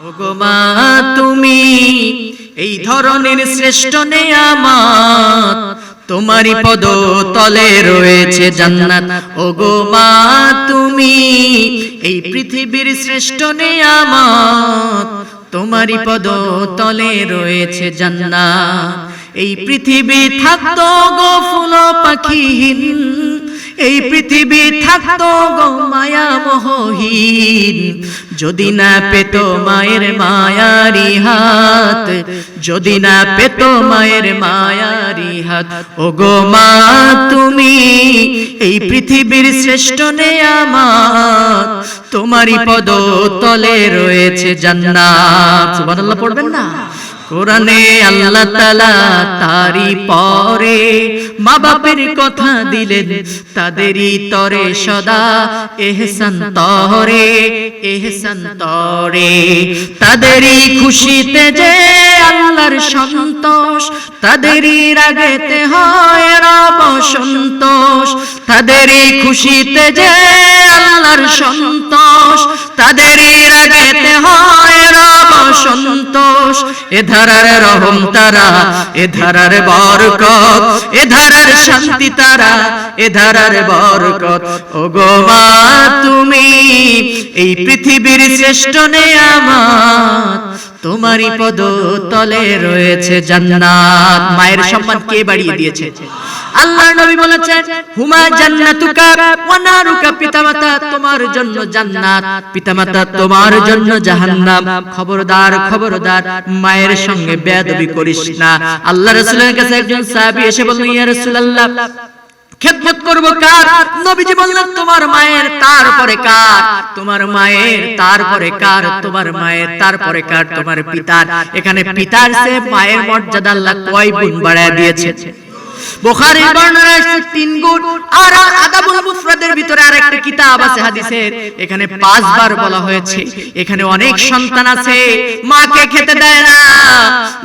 ওগো মা, তুমি এই ধরনের শ্রেষ্ঠ নেয়ামত তোমারই পদ তলে রয়েছে জান্নাত। ওগোমা তুমি এই পৃথিবীর শ্রেষ্ঠ নেয়ামত তোমারই পদ তলে রয়েছে জান্নাত। এই পৃথিবী থাকতো গো ফুল পাখিহীন। এই পৃথিবী থাকতো গো মায়া মোহহীন। যদি না পেত মায়ের মায়ারি হাত, যদি না পেত মায়ের মায়ারি হাত। ও গো মা, তুমি এই পৃথিবীর শ্রেষ্ঠ নেয়ামাত তোমারই পদ তলে রয়েছে জান্নাত। সুবহানাল্লাহ, পড়বেন না? কোরআনে আল্লাহ তালা তারি পরে মা বাপের কথা দিলেন, তাদেরই তরে সদা এহসান তরে এহসান তরে তাদেরই খুশিতে যে আল্লাহর সন্তোষ, তাদেরই রাগেতে হয় রব সন্তোষ। তাদেরই খুশিতে যে আল্লাহর সন্তোষ, তাদেরই রাগেতে হয় রব এ রহম তারা এ বরকত এ শান্তি তারা এ বরকত। ও গো মা, তুমি এই পৃথিবীর শ্রেষ্ঠ নেয়ামত তোমারই পদ তলে রয়েছে জান্নাত। মায়ের সম্মান কে বাড়িয়ে দিয়েছে? আল্লাহ নবী বলেছেন হুমা জান্নাতুকা ওয়া নারুকা পিতামাতা তোমার জন্য জান্নাত। পিতামাতা তোমার জন্য জাহান্নাম। খবরদার খবরদার মায়ের সঙ্গে বেয়াদবি করিস না। আল্লাহ রাসূলের কাছে একজন সাহাবী এসে বললেন ইয়া রাসূলুল্লাহ খেদমত করব কার? নবীজি বললেন, তোমার মায়ের তারপরে কার? তোমার মায়ের তারপরে কার? তোমার মায়ের তারপরে কার? তোমার পিতার। এখানে পিতার সে মায়ের মর্যাদা আল্লাহ কয় গুণ বাড়ায় দিয়েছে। বর্ণনা তিন গুণ, আর আদাবুল মুফরাদের ভিতরে আরেকটা কিতাব আছে হাদিসের এখানে পাঁচবার বলা হয়েছে, এখানে অনেক সন্তান আছে, মাকে খেতে দেয় না,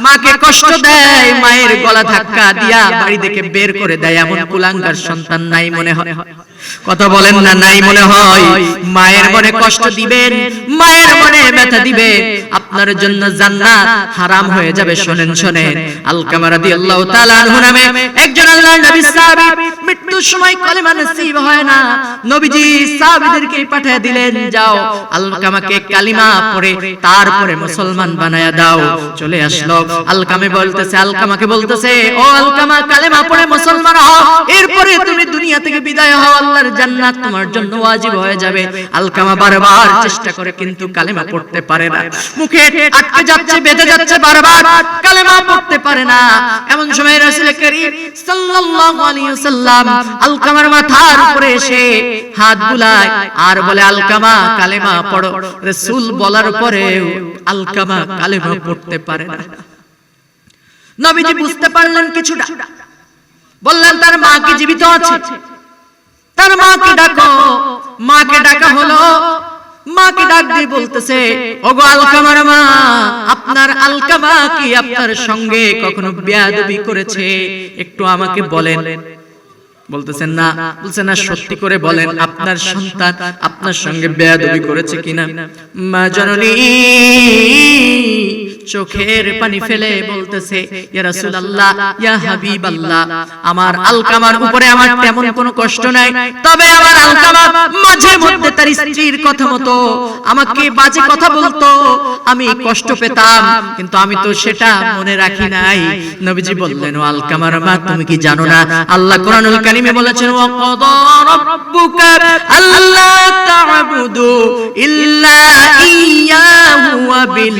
মাকে কষ্ট দেয়, মায়ের গলা ধাক্কা দিয়া বাড়ি থেকে বের করে দেয়, এমন কুলাঙ্গার সন্তান নাই মনে হয়। কথা বলেন না, নাই মনে হয়, মায়ের মনে কষ্ট দিবেন, মায়ের মনে ব্যথা দিবেন আপনার জন্য জান্নাত হারাম হয়ে যাবে, শুনেন শুনেন। আলকামা রাদিয়াল্লাহু তাআলা আনহু নামে একজন আল্লাহর নবী সাহাবী মৃত্যুর সময় কলেমা নসিব হয় না। নবীজি সাহাবীদেরকে পাঠিয়ে দিলেন যাও আলকামাকে কালিমা পড়ে তারপরে মুসলমান বানায়া দাও চলে আসলো। আলকামে বলতেছে আলকামাকে বলতেছে ও আলকামা কালেমা পড়ে মুসলমান হও এরপরে তুমি দুনিয়া থেকে বিদায় হও আল্লাহর জান্নাত তোমার জন্য ওয়াজিব হয়ে যাবে। আলকামা বারবার চেষ্টা করে কিন্তু কালেমা পড়তে পারে না। মুখে আটকে যাচ্ছে বেঁধে যাচ্ছে বারবার কালেমা পড়তে পারে না। এমন সময় রাসূল করিম সাল্লাল্লাহু আলাইহি ওয়াসাল্লাম আলকামার মাথার উপরে এসে হাত বুলায়। আর বলে, আলকামা কালেমা পড়ো। রাসূল বলার পরে আলকামা কালেমা পড়তে পারে না। নবীজি বুঝতে পারলেন কিছুটা। বললেন, তার মা কি জীবিত আছে? তার মাকে ডাকো? মাকে ডাকা হলো। মাকে ডাক দিয়ে বলতেছে, ওগো আলকামার মা, আপনার আলকামা কি আপনার সঙ্গে কখনো বেয়াদবি করেছে? একটু আমাকে বলেন। বলতেছেন না বলছেন না সত্যি করে বলেন আপনার সন্তান আপনার সঙ্গে বেয়াদবি করেছে কিনা? মা জননী চোখের পানি ফেলে বলতেছে ইয়া রাসূলুল্লাহ ইয়া হাবিবাল্লাহ আমার আলকামার উপরে আমার তেমন কোনো কষ্ট নাই তবে আমার আলকামা মাঝে মধ্যে তার স্ত্রীর কথা মতো আমাকে বাজে কথা বলতো আমি কষ্ট পেতাম কিন্তু আমি তো সেটা মনে রাখি নাই। নবীজি বললেন ও আলকামার মা তুমি কি জানো না? আল্লাহ কোরআনুল কারীমে বলেছেন ওয়া কাদা রাব্বুকা আল্লা তা'বুদু ইল্লা ইয়াহু ওয়া বিল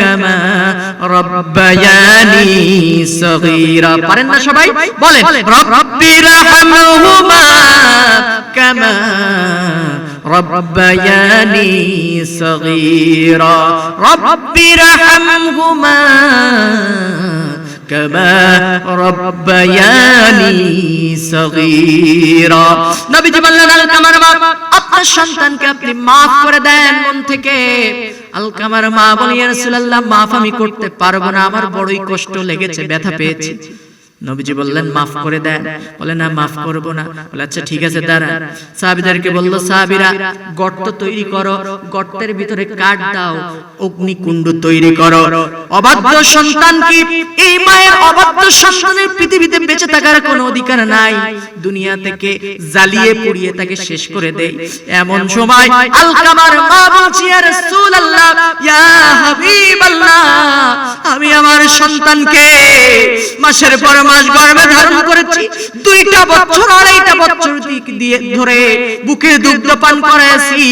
কামা রব্বায়ানি সগীরা পারেন না সবাই বলেন রব্বির হামহুমা কামা ربياني صغيرا رب ارحمهما كما ربياني صغيرا নবীজি বললেন আলকামার আপনার সন্তানকে আপনি মাফ করে দেন মন থেকে। আলকামার মা বলিয়া রাসূলুল্লাহ, মাফ আমি করতে পারব না, আমার বড়ই কষ্ট লেগেছে, ব্যথা পেয়েছি। নবীজি বললেন মাফ করে দেন বলে না মাফ করব না। বলে আচ্ছা ঠিক আছে দাঁড়া। সাহাবীদেরকে বলল সাহাবীরা গর্ত তৈরি করো গর্তের ভিতরে কাঠ দাও অগ্নিকুণ্ড তৈরি করো। অবাধ্য সন্তান কি এই মায়ের অবাধ্য সন্তানের পৃথিবীতে বেঁচে থাকার কোনো অধিকার নাই? দুনিয়া থেকে জ্বালিয়ে পুড়িয়ে তাকে শেষ করে দেয় এমন সময় আলকামার মা বলছি ইয়া রাসূলুল্লাহ ইয়া হাবিবাল্লাহ আমি আমার সন্তানকে মাসের পর মাস গর্ভে ধারণ করেছি। দুইটা বছর, আড়াইটা বছর দিক দিয়ে ধরে বুকে দুগ্ধ পান করেছি।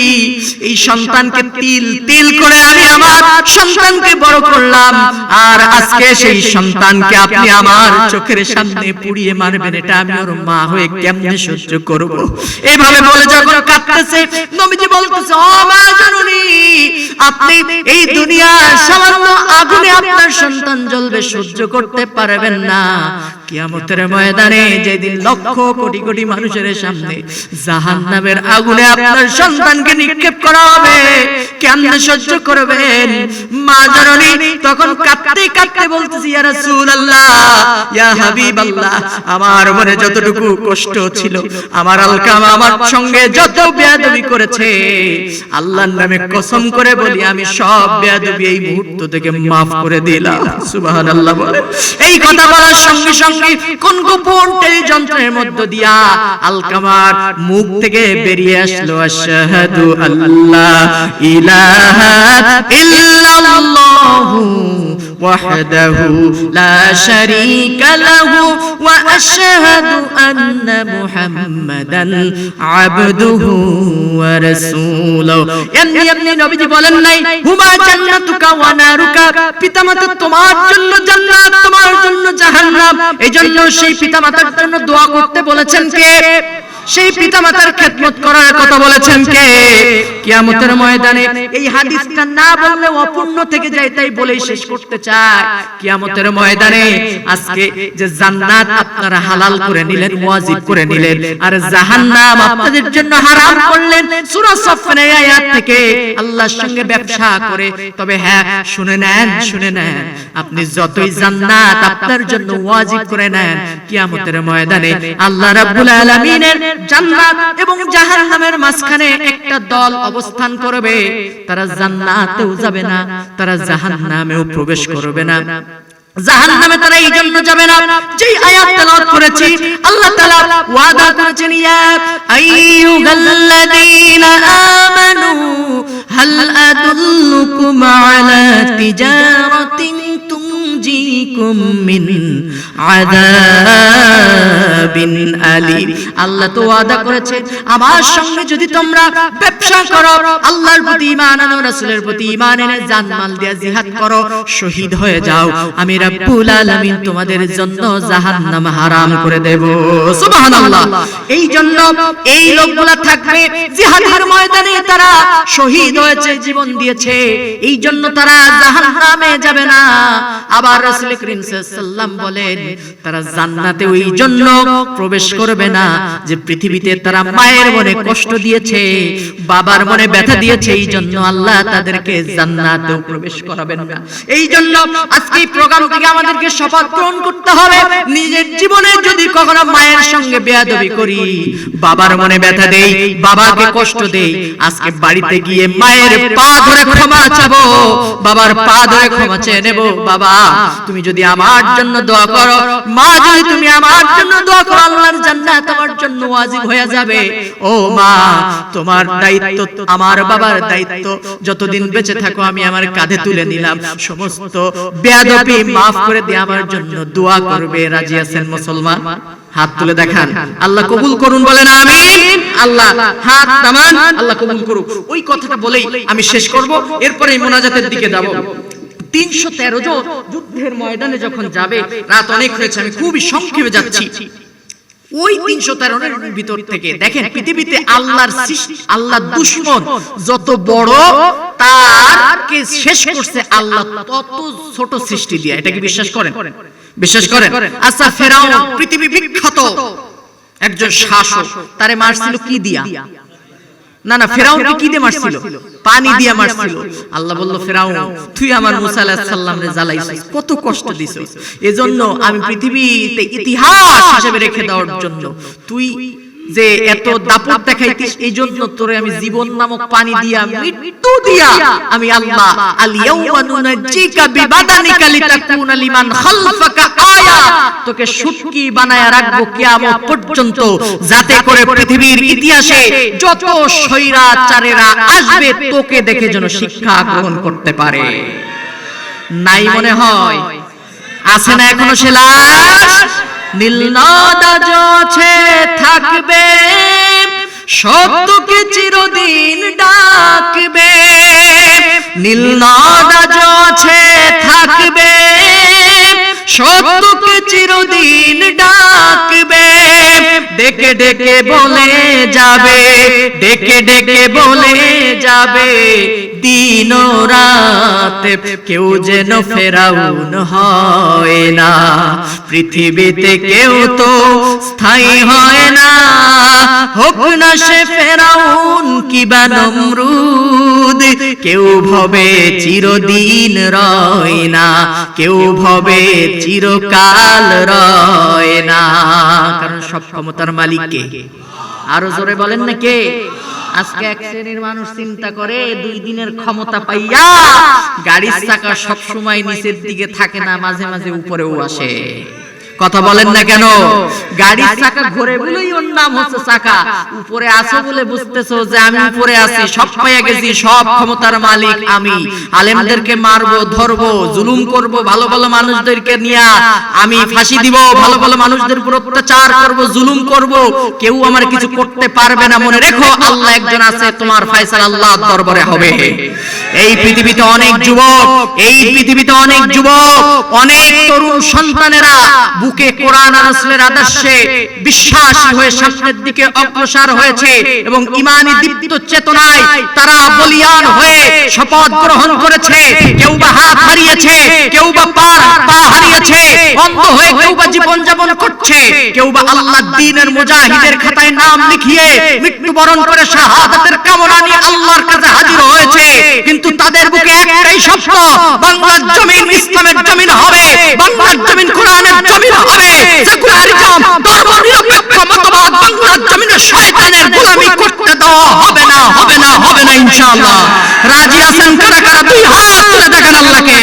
এই সন্তানকে তিল তিল করে আমি আমার সন্তানকে বড় করলাম। আর আজকে সেই সন্তানকে আপনি আমার চোখের সামনে পুড়িয়ে মারবেন, এটা আমি ওর মা হয়ে কেমনে সহ্য করব? এইভাবে বলে যখন কাঁদতেছে, নবীজি বলতেছে, ও মা জননী, আপনি এই দুনিয়ার সামান্য আগুনে আপনার সন্তান জ্বলবে, সহ্য করতে পারবেন না। কিয়ামতের ময়দানে যেদিন লক্ষ কোটি কোটি মানুষের সামনে জাহান্নামের আগুনে আপনার সন্তানকে নিক্ষেপ করা হবে, কেমনে সহ্য করবেন? মা জননী তখন কাঁদতে কাঁদতে বলতেছি, ইয়া রাসূলুল্লাহ, ইয়া হাবিবাল্লাহ, আমার মনে যতটুকু কষ্ট ছিল, আমার আলকাম আমার সঙ্গে যত বেয়াদবি করেছে, আল্লাহর নামে কসম করে বলি, আমি সব বেয়াদবি এই মুহূর্ত থেকে মাফ করে দিলাম। সুবহানাল্লাহ বলে। এই কথা বলার সঙ্গে সঙ্গে কোন গোপন যন্ত্রের মধ্য দিয়া আলকামার মুখ থেকে বেরিয়ে আসলো, আশহাদু আল্লাহ ইলাহা ইল্লাল্লাহু وحده لا شريك له وأشهد أن محمدا عبده ورسوله এমনি এমনি নবীজি বলেন নাই হুমা জান্নাতুকা ওয়া নারুকা পিতামাতা তোমার জন্য জান্নাত তোমার জন্য জাহান্নাম এজন্য সেই পিতামাতার জন্য দোয়া করতে বলেছেন কে সেই পিতামাতার খেদমত করার কথা বলেছেন কে? কিয়ামতের ময়দানে এই হাদিসটা না বললে অপূর্ণ থেকে যায়, তাই বলেই শেষ করতে চায়। কিয়ামতের ময়দানে আজকে যে জান্নাত আপনারা হালাল করে নিলেন, ওয়াজিব করে নিলেন, আর জাহান্নাম আপনাদের জন্য হারাম করলেন, সূরা সাফফানের আয়াত থেকে আল্লাহর সঙ্গে ব্যবসা করে। তবে হ্যাঁ শুনে নেন শুনে নেন, আপনি যতই জান্নাত আপনার জন্য ওয়াজিব করে নেন, কিয়ামতের ময়দানে আল্লাহ রাব্বুল আলামিনের জান্নাত এবং জাহান্নামের মাঝখানে একটা দল অবস্থান করবে। তারা জান্নাতেও যাবে না, তারা জাহান্নামেও প্রবেশ করবে না। জাহান্নামে তারা এই জন্য যাবে না, যেই আয়াত তেলাওয়াত করেছি, আল্লাহ তাআলা ওয়াদা করেছেন, ইয়া আইয়ুহাল্লাযীনা আমানু, হাল আদুল্লুকুম আলা তিজারাতিন আল্লাহ তো ওয়াদা করেছে আমার সঙ্গে যদি তোমরা ব্যবসা করো, আল্লাহর প্রতি ঈমান আনো প্রতি ঈমান এনে জানমাল দিয়ে জিহাদ করো, শহীদ হয়ে যাও। আমি রাব্বুল আলামিন তোমাদের জন্য জাহান্নাম হারাম করে দেব। সুবহানাল্লাহ। এই জন্য এই লোকগুলা থাকবে, জিহাদের ময়দানে তারা শহীদ হয়েছে, জীবন দিয়েছে। এই জন্য তারা জাহান্নামে যাবে না। আবার রাসূল করিম সাল্লাল্লাহু বলেন তারা জান্নাতে ওই জন্য প্রবেশ করবে না। যে পৃথিবীতে তারা মায়ের মনে কষ্ট দিয়েছে বাবার মনে ব্যথা দিয়েছে এই জন্য আল্লাহ তাদেরকে জান্নাতেও প্রবেশ করাবেন না। এই জন্য আজকে এই প্রোগ্রাম থেকে আমাদেরকে শপথ গ্রহণ করতে হবে। নিজের জীবনে যদি কখনো মায়ের সঙ্গে বেয়াদবি করি বাবার মনে ব্যথা দেই বাবাকে কষ্ট দেই আজকে বাড়িতে গিয়ে মায়ের পা ধরে ক্ষমা চাবো বাবার পা ধরে ক্ষমা চেয়ে নেব। বাবা তুমি যদি আমার জন্য দোয়া করো, মা, যদি তুমি আমার জন্য দোয়া করো, আল্লাহর জান্নাত আমার জন্য ওয়াজিব হয়ে যাবে। ও মা, তোমার দায়িত্ব, আমার বাবার দায়িত্ব। যতদিন বেঁচে থাকো, আমি আমার কাঁধে তুলে নিলাম। সমস্ত বেয়াদবি মাফ করে দিয়ে আমার জন্য দোয়া করবে। রাজি আছেন মুসলমান? হাত তুলে দেখান। আল্লাহ কবুল করুন, বলেন আমিন। আল্লাহ হাত নামান, আল্লাহ কবুল করুক। ওই কথাটা বলেই আমি শেষ করব। এরপরে মোনাজাতের দিকে যাব। তিনশো তেরো জন যুদ্ধের ময়দানে যখন যাবে, রাত অনেক হয়েছে, আমি খুবই সংক্ষেপে যাচ্ছি। ওই তিনশো তেরোনের ভিতর থেকে দেখেন, পৃথিবীতে আল্লাহর আল্লাহ দুশ্মন যত বড় তারকে শেষ করছে আল্লাহ তত ছোট সৃষ্টি দিয়ে। এটা কি বিশ্বাস করেন? বিশ্বাস করেন? আচ্ছা ফেরাও পৃথিবী বিখ্যাত একজন শাসক, তারে মারছিল কি দিয়া? না না ফেরাউনকে কি দিয়ে মারছিল? পানি দিয়ে মারছিল। আল্লাহ বলল ফেরাউন তুই আমার মুসা আলাহ সাল্লাম রে জ্বালাইছিস। কত কষ্ট দিছিস এজন্য আমি পৃথিবীতে ইতিহাস হিসেবে রেখে দেওয়ার জন্য তুই যে এত দাপট দেখাইতিস এই জন্য তোরে আমি জীবন নামক পানি দিয়া মৃত্যু দিয়া আমি আল্লাহ। আল ইয়াউমা নুনাজ্জিকা বিবাদানিকা লিতাকুনা লিমান খালফাকা আয়া। তোকে সুটকি বানায়া রাখব কিয়ামত পর্যন্ত যাতে করে পৃথিবীর ইতিহাসে যত স্বৈরাচারেরা আসবে তোকে দেখে যেন শিক্ষা গ্রহণ করতে পারে। নাই মনে হয়? আছে না এখনও সে লাশ? নীল আছে থাকবে। সত্যকে চিরদিন ডাকবে। নীল আছে থাকবে। সত্যকে চিরদিন ডাকবে। ডেকে ডেকে বলে যাবে, ডেকে ডেকে বলে যাবে, দিন রাত কেউ যেন ফেরাউন হয় না। পৃথিবীতে কেউ তো স্থায়ী হয় না। হোক না সে ফেরাউন কিবা নমরুদ, কেউ ভবে চিরদিন রয় না। কেউ ভবে চিরকাল রয় না। কারণ সব ক্ষমতার মালিক কে আরও জোরে বলেন না কে? আজকে এক শ্রেণির মানুষ চিন্তা করে, দুই দিনের ক্ষমতা পাইয়া গাড়ির চাকা সব সময় নিচের দিকে থাকে না, মাঝে মাঝে উপরেও আসে। কথা বলেন না কেন? গাড়ির চাকা ঘুরে বলেই ওর নাম হচ্ছে চাকা। উপরে আছো বলে বুঝতেছো যে আমি উপরে আছি সব পাইয়া গেছি সব ক্ষমতার মালিক আমি। আলেমদেরকে মারবো ধরবো জুলুম করব ভালো ভালো মানুষদেরকে নিয়ে আমি ফাঁসি দিব ভালো ভালো মানুষদের উপর অত্যাচার করব জুলুম করব কেউ আমার কিছু করতে পারবে না মনে রেখো আল্লাহ একজন আছে তোমার ফয়সালা আল্লাহ দরবারে হবে এই পৃথিবীতে অনেক যুবক এই পৃথিবীতে অনেক যুবক অনেক তরুণ সন্তানেরা বুকে কোরআন রাসূলের আদর্শে বিশ্বাসী হয়ে সামনের দিকে অগ্রসর হয়েছে এবং ঈমানি দীপ্ত চেতনায় তারা বলিয়ান হয়ে শপথ গ্রহণ করেছে। কেউ বা হাত হারিয়েছে কেউ বা পা পা হারিয়েছে, অন্ধ হয়ে কেউ বা জীবন যাপন করছে। কেউ বা আল্লাহর দ্বীনের মুজাহিদের খাতায় নাম লিখিয়ে মৃত্যুবরণ করে শাহাদাতের কামনা নিয়ে আল্লাহর কাছে হাজির হয়েছে। কিন্তু তাদের বুকে একটাই স্বপ্ন বাংলার জমিন ইসলামের জমিন হবে, বাংলার জমিন কোরআনের জমিন নিরপেক্ষ মতবাদ বাংলার জমিনে শয়তানের গোলামি করতে দেওয়া হবে না হবে না হবে না ইনশাআল্লাহ। রাজি আছেন কারা কারা? দুই হাত তুলে আল্লাহকে।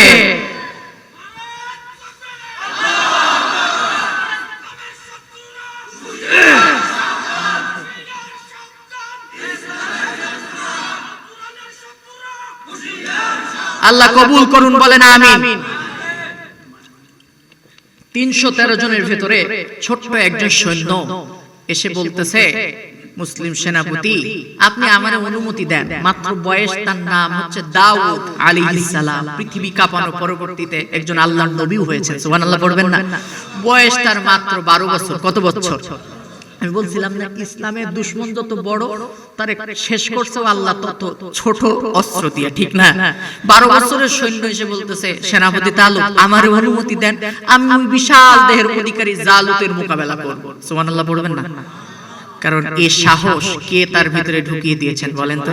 আল্লাহ কবুল করুন, বলেন আমিন। তিনশো তেরো জনের ভেতরে ছোট্ট একজন সৈন্য এসে বলতেছে মুসলিম সেনাপতি আপনি আমার অনুমতি দেন। মাত্র বয়স তার নাম হচ্ছে দাউদ আলী সালাম। পৃথিবী কাঁপানো পরবর্তীতে একজন আল্লাহ নবী হয়েছে। সুবহানাল্লাহ পড়বেন না। বয়স তার মাত্র 12 বছর? কত বছর? আমি বলছিলাম না ইসলামের দুশ্মন যত বড় তার শেষ করছে আল্লাহ তত ছোট অস্ত্র দিয়ে ঠিক না? বারো বছরের সৈন্য এসে বলতেছে সেনাপতি তালুক আমার অনুমতি দেন আমি বিশাল দেহের অধিকারী জালুতের মোকাবেলা করব। সুবহানাল্লাহ পড়বেন না? কারণ এ সাহস কে তার ভিতরে ঢুকিয়ে দিয়েছেন বলেন তো?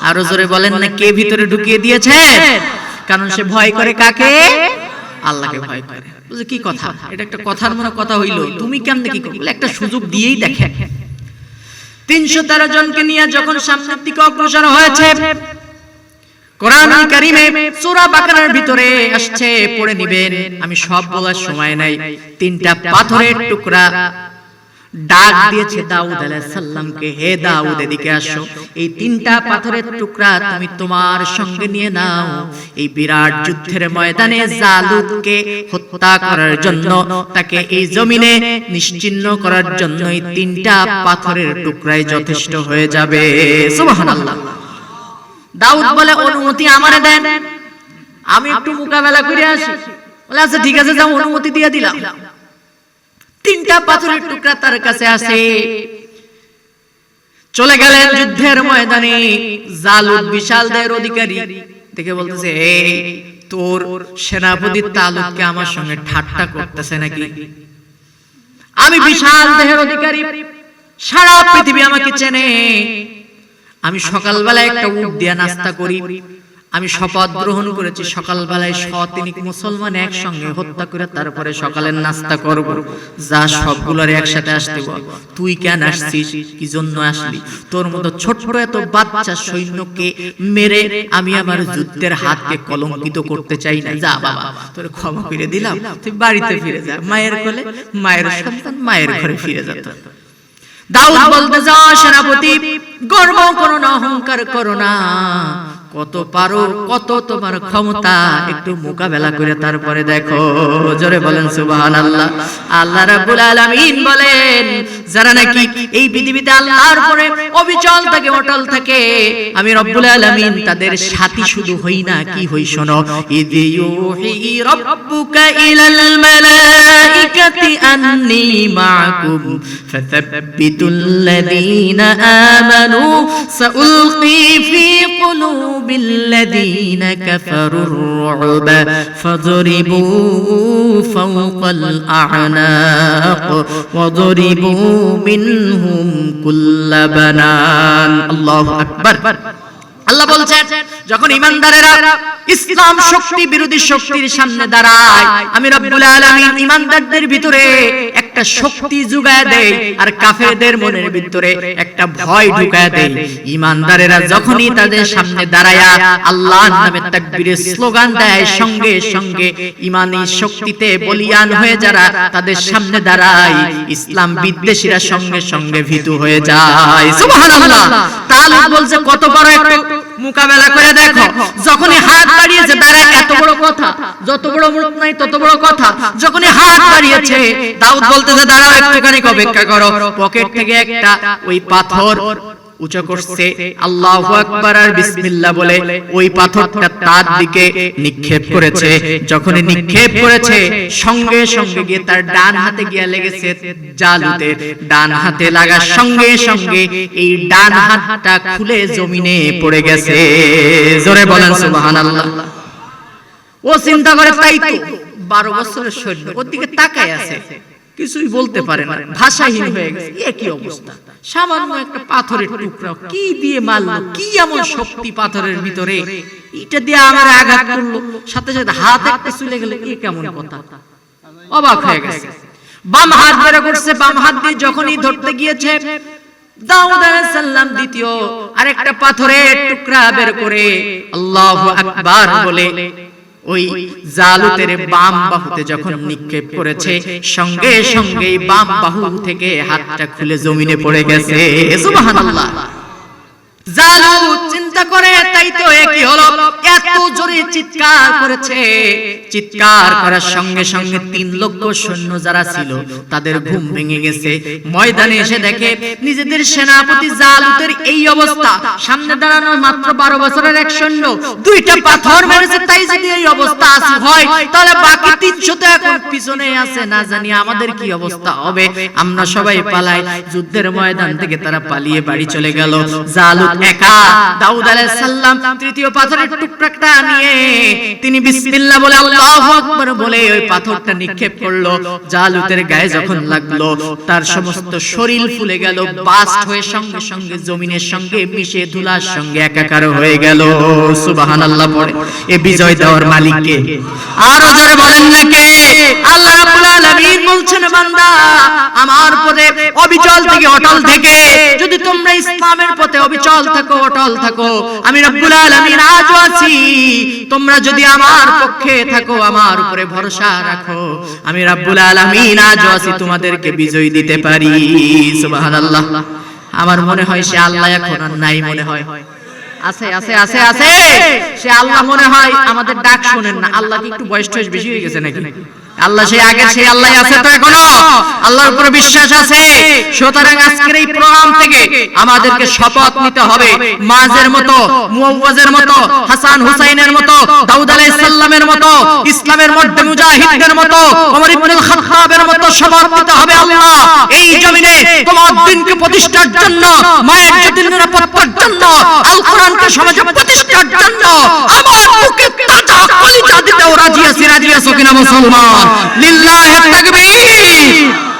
আরও জোরে বলেন না কে ভিতরে ঢুকিয়ে দিয়েছেন? কারণ সে ভয় করে কাকে? আল্লাহকে ভয় করে। বুঝলে কি কথা? এটা একটা কথার মনে কথা হইল। তুমি কেমনে কি করবে একটা সুযোগ দিয়েই দেখে। তিনশো তেরো জনকে নিয়ে যখন সামনের দিকে অগ্রসর হয়েছে কোরআন কারিমে সূরা বাকারার ভিতরে আসছে পড়ে নিবেন। আমি সব বলার সময় নাই। তিনটা পাথরের টুকরা ডাক দিয়েছে দাউদ আলাইহিস সালামকে। হে দাউদ এদিকে আসো। এই তিনটা পাথরের টুকরা তুমি তোমার সঙ্গে নিয়ে নাও। এই বিরাট যুদ্ধের ময়দানে জালুতকে হত্যা করার জন্য তাকে এই জমিনে নিশ্চিহ্ন করার জন্য এই তিনটা পাথরের টুকরাই যথেষ্ট হয়ে যাবে। সুবহানাল্লাহ। দাউদ বলে অনুমতি আমারে দেন। আমি একটু মোকাবেলা করে আসি। বলে আচ্ছা ঠিক আছে যাও অনুমতি দিয়ে দিলাম। তিনটা পাথরের টুকরা তার কাছে আছে চলে গেলেন যুদ্ধের ময়দানে। জালুদ বিশাল দেহের অধিকারী দেখে বলতেছে তোর সেনাপতি তালুককে আমার সঙ্গে ঠাট্টা করতেছে নাকি? আমি বিশাল দেহের অধিকারী। সারা পৃথিবী আমাকে চেনে। আমি সকালবেলা একটা উট দিয়া নাস্তা করি। আমি শপথ গ্রহণ করেছি সকালবেলায় শতিনিক মুসলমান একসঙ্গে হত্যা করে তারপরে সকালের নাস্তা করব। যা সবগুলোর একসাথে আসতে বল। তুই কেন আসছিস? কি জন্য আসলি? তোর মতো ছোট্ট এত বাচ্চা সৈন্যকে মেরে আমি আমার যুদ্ধের হাতকে কলঙ্কিত করতে চাই না। যা বাবা তোর ক্ষমা করে দিলাম। তুই বাড়িতে ফিরে যা। মায়ের কোলে মায়ের সন্তান মায়ের ঘরে ফিরে যেত দাউদ বলতে যাও সেনাপতি গর্ব করো না অহংকার করো না কত পারো, কত তোমার ক্ষমতা? একটু মোকাবেলা করে তারপরে দেখো। জোরে বলেন সুবহান আল্লাহ আল্লাহ রাব্বুল আলামিন বলেন, যারা নাকি এই পৃথিবীতে আল্লাহর পরে অবিচল থাকে, অটল থাকে, আমি রব্বুল আলামিন তাদের সাথী শুধু হই না, কি হই শোনো? ইদি ইউহি রাব্বুকা ইলাল মালাইকাতি আন্নি মাআকুম ফাতাব্বিতুল লাযীনা আমানু, সাউলকি ফি কুলুবিল লাযীনা কাফারুর রু'বা ফাদরিবু ফাওকাল আ'নাক ওয়াদরিবু মিনহুম কুল্লা বানান আল্লাহু আকবার আল্লাহ বলছেন যখন ইমানদারেরা ইসলাম শক্তি বিরোধী শক্তির সামনে দাঁড়ায়, আমি রব্বুল আলামিন ইমানদারদের ভিতরে একটা শক্তি জুগায় দেয় আর কাফেরদের মনের ভিতরে একটা ভয় ঢুকায় দেয়। ইমানদারেরা যখনই তাদের সামনে দাঁড়ায়া আল্লাহর নামে তাকবীরের স্লোগান দেয়, সঙ্গে সঙ্গে ইমানি শক্তিতে বলিয়ান হয়ে যারা তাদের সামনে দাঁড়ায়, ইসলাম বিদ্বেষীরা সঙ্গে সঙ্গে ভীতু হয়ে যায়। সুবহানাল্লাহ! তালুক বলছে, কত বড় একটা মোকাবেলা করে দেখো। যখনই হাত বাড়িয়েছে দাঁড়ায় এত বড় কথা। যত বড় মুখ নাই তত বড় কথা। যখনই হাত বাড়িয়েছে দাউদ বলতেছে দাঁড়াও একটুখানি অপেক্ষা করো। পকেট থেকে একটা ওই পাথর উঁচু করছে। আল্লাহু আকবার আর বিসমিল্লাহ বলে ওই পাথরটা তার দিকে নিক্ষেপ করেছে। যখন নিক্ষেপ করেছে সঙ্গে সঙ্গে গিয়ে তার ডান হাতে গিয়ে লেগেছে জালুতের ডান হাতে লাগার সঙ্গে সঙ্গে এই ডান হাতটা খুলে জমিনে পড়ে গেছে। জোরে বলেন সুবহানাল্লাহ ও চিন্তা করে তাই তো। বারো বছরের সৈন্য, ওর দিকে তাকায় আছে। কিছুই বলতে পারে না, ভাষাহীন হয়ে গেছে। এ কি অবস্থা? সামান্য একটা পাথরের টুকরা, কি দিয়ে মারলো, কি এমন শক্তি পাথরের ভিতরে? এটা দিয়ে আমার আঘাত করল, সাথে সাথে হাত একটা চলে গেলে, এ কেমন কথা? অবাক হয়ে গেছে। বাম হাত বের করছে, বাম হাত দিয়ে যখনই ধরতে গিয়েছে, দাউদ আলাইহিস সালাম দ্বিতীয় আরেকটা পাথরের টুকরা বের করে আল্লাহু আকবার বলে ওই জালুতের বাম বাহুতে যখন নিক্ষেপ করেছে সঙ্গে সঙ্গে বাম বাহু থেকে হাতটা খুলে জমিনে পড়ে গেছে। সুবহানাল্লাহ। জালুত চিন্তা করে তাই তো জোরে চিৎকার করেছে। চিৎকার করার সঙ্গে সঙ্গে তিন লক্ষ সৈন্য যারা ছিল, তাদের ঘুম ভেঙে গেছে। ময়দানে এসে দেখে নিজেদের সেনাপতি জালুতের এই অবস্থা। সামনে দাঁড়ানো মাত্র বারো বছরের এক সৈন্য। দুইটা পাথর মেরেছে, তাই যদি এই অবস্থা হয়, তাহলে বাকি তিনশো তো এখন পিছনে আছে। না জানি আমাদের কি অবস্থা হবে। আমরা সবাই পালাই। যুদ্ধের ময়দান থেকে তারা পালিয়ে বাড়ি চলে গেল। জালুত একা, দাউদ আলাইহিস সালাম তৃতীয় পাথরের টুকরাটা নিয়ে তিনি বিসমিল্লাহ বলে আল্লাহু আকবার বলে ওই পাথরটা নিক্ষেপ করল। জালুতের গায়ে যখন লাগল, তার সমস্ত শরীর ফুলে গেল, বাস্ট হয়ে সঙ্গে সঙ্গে জমিনের সঙ্গে মিশে ধুলার সঙ্গে একাকার হয়ে গেল। সুবহানাল্লাহ পড়ে। এ বিজয় দেওয়ার মালিককে। আরও জোরে বলেন না কে আল্লাহ রাব্বুল আলামিন বলছেন, বান্দা, আমার পথে অবিচল থেকে অটল থেকে, যদি তোমরা ইসলামের পথে অবিচল থাকো, অটল থাকো, আমি রব্বুল আলামিন আজও আছি। তোমরা যদি আমার পক্ষে থাকো, আমার উপরে ভরসা রাখো। আমি রাব্বুল আলামিন আজ আছি, তোমাদেরকে বিজয় দিতে পারি। সুবহানাল্লাহ। আমার মনে হয় সে আল্লাহ এখন আর নাই মনে হয়। আছে আছে আছে আছে। সে আল্লাহ মনে হয় আমাদের ডাক শোনেন না। আল্লাহ কি একটু বয়স টয়স বেশি হয়ে গেছে নাকি? আল্লাহ সেই আগে সেই আল্লাহ আছে তো এখনও? আল্লাহর উপরে বিশ্বাস আছে? সুতরাং আজকের এই প্রোগ্রাম থেকে আমাদেরকে শপথ নিতে হবে। মাঝের মতো মুআওয়াজের মতো হাসান হুসাইনের মতো দাউদ আলাইহিস সালামের মতো ইসলামের মধ্যে মুজাহিদদের মতো ওমর ইবনুল খাত্তাবের মতো সমর্পিত হবে আল্লাহ। এই জমিনে তোমার দিনকে প্রতিষ্ঠার জন্য মায়ের জাতির নিরাপত্তার জন্য আল কোরআনকে সমাজে প্রতিষ্ঠার জন্য আমার বুকে তাজা কলিজা দিতেও রাজি আছি রাজি আছো কিনা মুসলমান? লিল্লাহ তাকবীর।